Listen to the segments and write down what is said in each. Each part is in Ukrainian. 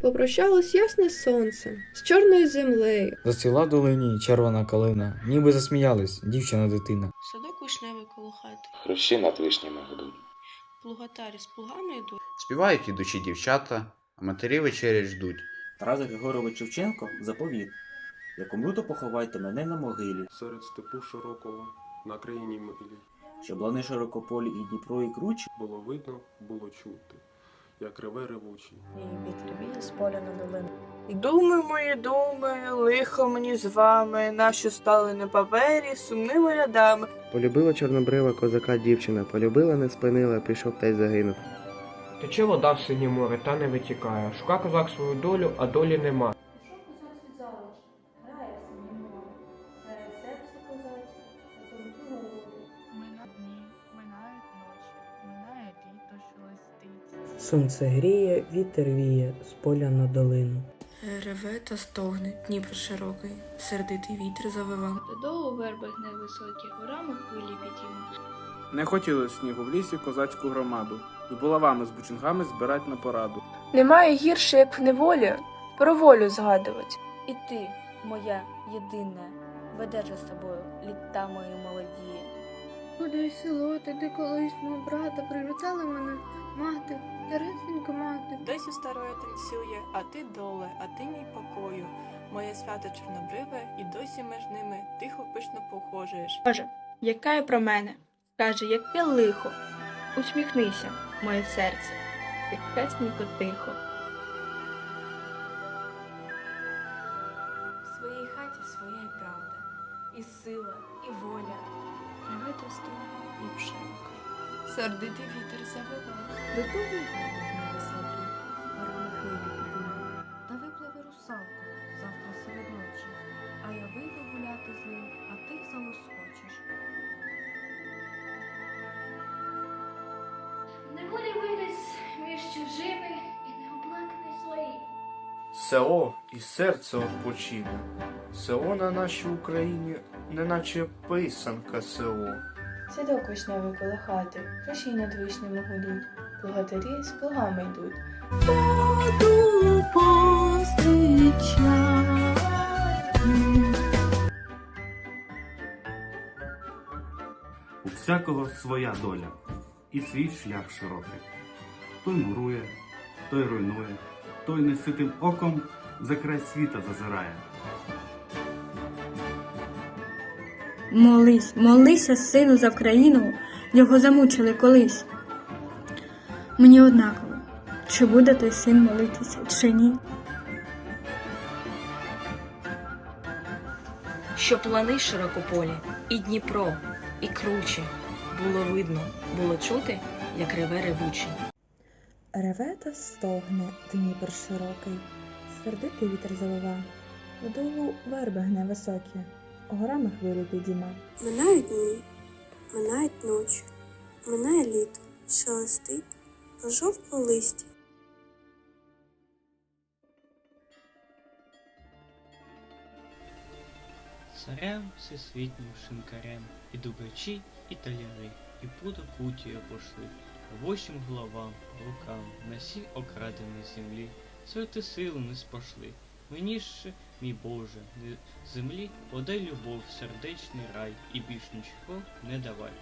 Попрощалось ясне сонце з чорною землею. Зацвіла в долині червона калина, ніби засміялись дівчина дитина. Садок вишневий коло хати, Хрещі над вишнями гудуть. плугатарі з плугами йдуть. Співають ідучі дівчата, а матері вечері ждуть. Тарас Григорович Шевченко заповіт. Як умру, то поховайте мене на могилі, серед степу широкого на країні милі. щоб лани широкополі і Дніпро і кручі Було видно, було чути, як реве ревучий. І вітер віє з поля на долину. Думи мої думи, лихо мені з вами, нащо стали на папері сумними рядами. Полюбила чорнобрива козака дівчина, полюбила, не спинила, пішов та й загинув. Тече вода в синє море, та не витікає. Шука козак свою долю, а долі нема. Сонце гріє, вітер віє з поля на долину. Реве та стогне Дніпро широкий, сердитий вітер завива. Додолу верби гне високі, горами хвилі підійму. Не хотіли снігу в лісі козацьку громаду, з булавами, з бучингами збирать на пораду. Немає гірше, як в неволі, про волю згадувати. І ти, моя єдине, ведеш за собою літа мої молоді. Куди село, ти де колись мого брата привітала мене мати, Тересенько мати. Досі старою танцює, а ти доле, а ти мій покою. Моє свято чорнобриве, і досі між ними тихо пишно похожуєш. Боже, яка є про мене? Каже, яке лихо. Усміхнися, моє серце, тихесенько тихо. І пшенка. Сердитий вітер завива. До того вогонь високий, горами хвилі. Та випливе русалко завтра серед ночі, а я вийду гуляти з ним, а ти залоскочиш. Неволі виріс між чужими і неоплаканий своїм. Село і серце odpoчине. Село на нашій Україні, неначе писанка село. Садок вишневий коло хати, хрещі над вишнями гудуть, плугатарі з плугами йдуть. У всякого своя доля і свій шлях широкий. Той мурує, той руйнує, той неситим оком за край світа зазирає. Молись, молися, сину, за країну, його замучили колись. Мені однаково, чи буде той син молитися, чи ні. Щоб лани широкополі, і Дніпро, і круче. Було видно, було чути, як реве ревучий. Реве та стогне Дніпр широкий, сердитий вітер завива, додолу верби гне високі, горами хвилі підійма. Минають дні, минають ночі, минає літо, шелестить, пожовкло листя. Царем всесвітнім шинкарем, і дубачі, і таляри, і пудо кутію пошли, восім головам, рукам, на сій окраденій землі, святи сили не спошли. Мені ще, мій Боже, землі подай любов, сердечний рай, і більш нічого не давай.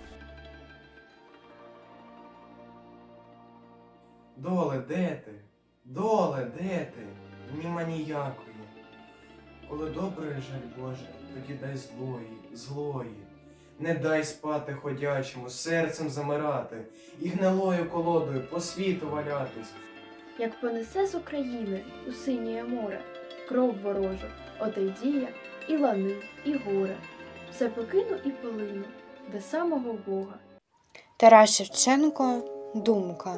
Доле, де ти? Доле, де ти? Німа ніякої. Коли доброї жаль Боже, тоді дай злої, злої. Не дай спати ходячому, серцем замирати і гнилою колодою по світу валятись. Як понесе з України у синє море, кров ворожу, отойдія, і лани, і горе. Все покину і полину до самого Бога. Тарас Шевченко Думка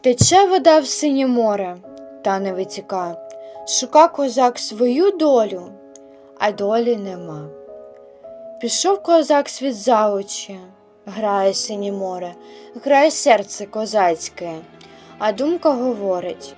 Тече вода в синє море, та не витіка. Шука козак свою долю, а долі нема. Пішов козак світ за очі, грає синє море, грає серце козацьке, а думка говорить